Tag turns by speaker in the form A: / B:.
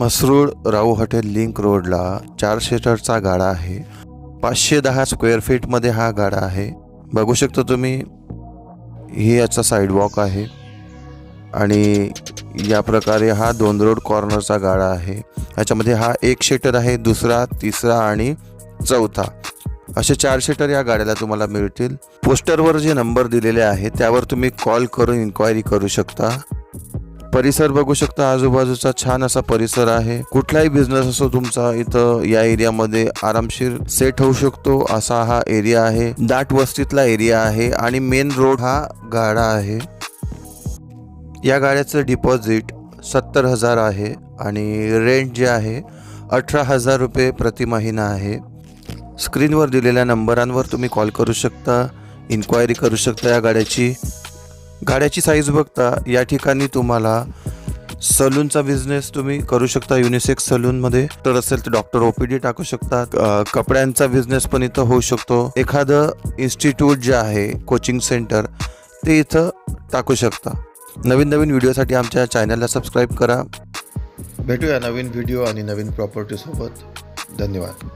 A: मसरूळ राऊ hotel link रोडला चार सीटरचा गाडा आहे. पाचशे दहा स्क्वेअर फीटमध्ये हा गाडा आहे. बघू शकता तुम्ही ही याचा साईडवॉक आहे. आणि या प्रकारे हा दोन रोड कॉर्नरचा गाडा आहे. याच्यामध्ये हा एक शेटर आहे दुसरा तिसरा आणि चौथा. असे चार सीटर या गाड्याला तुम्हाला मिळतील. पोस्टरवर जे नंबर दिलेले आहे त्यावर तुम्ही कॉल करून इन्क्वायरी करू शकता. परिसर बघू शकता आजूबाजूचा छान असा परिसर आहे. कुठलाही बिझनेस असो तुमचा इथं या एरियामध्ये आरामशीर सेट होऊ शकतो. असा हा एरिया आहे. दाट वस्तीतला एरिया आहे आणि मेन रोड हा गाडा आहे. या गाड्याचं डिपॉझिट सत्तर हजार आहे आणि रेंट जे आहे अठरा हजार रुपये प्रति महिना आहे. स्क्रीनवर दिलेल्या नंबरांवर तुम्ही कॉल करू शकता इन्क्वायरी करू शकता या गाड्याची. गाड्याची साईज बघता या ठिकाणी तुम्हाला सलूनचा बिझनेस तुम्ही करू शकता. युनिसेक्स सलूनमध्ये तर असेल तर डॉक्टर ओ पी डी टाकू शकता. कपड्यांचा बिझनेस पण इथं होऊ शकतो. एखादं इन्स्टिट्यूट जे आहे कोचिंग सेंटर ते इथं टाकू शकता. नवीन नवीन व्हिडिओसाठी आमच्या चॅनलला सबस्क्राईब करा. भेटूया नवीन व्हिडिओ आणि नवीन प्रॉपर्टीसोबत धन्यवाद.